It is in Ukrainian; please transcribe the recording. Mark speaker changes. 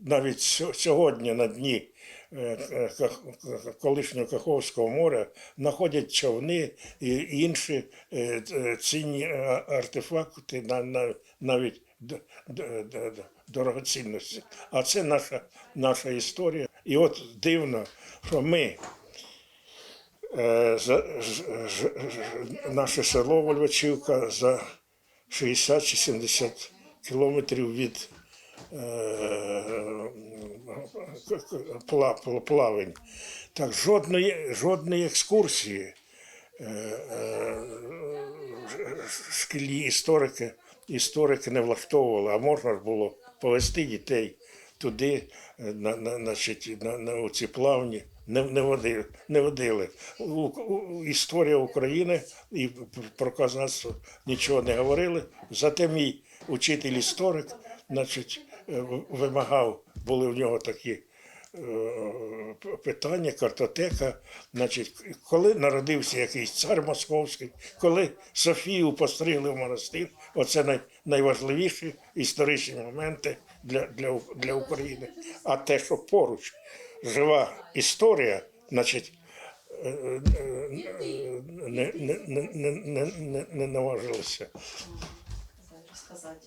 Speaker 1: навіть сьогодні на дні е, е, колишнього Каховського моря знаходять човни і інші цінні артефакти, на- на- навіть дорогоцінності. А це наша, наша історія. І от дивно, що ми. Е, наше село Вольвачівка за 60 чи 70 кілометрів від е, пла- плавень. Так, жодної, жодної екскурсії е, е, шкільні історики, історики не влаштовували, а можна ж було повести дітей туди, е, на, на, значить, на, на ці плавні. Не, не, водили, не водили. Історія України і про казацтво нічого не говорили. Зате мій учитель історик, значить, е, вимагав, були в нього такі е, питання, картотека. Значить, коли народився якийсь цар московський, коли Софію постригли в монастир, оце най, найважливіші історичні моменти для, для, для України. А те, що поруч жива історія, значить, е, е, е, не, не, не, не, не, не, наважилися.
Speaker 2: розказати.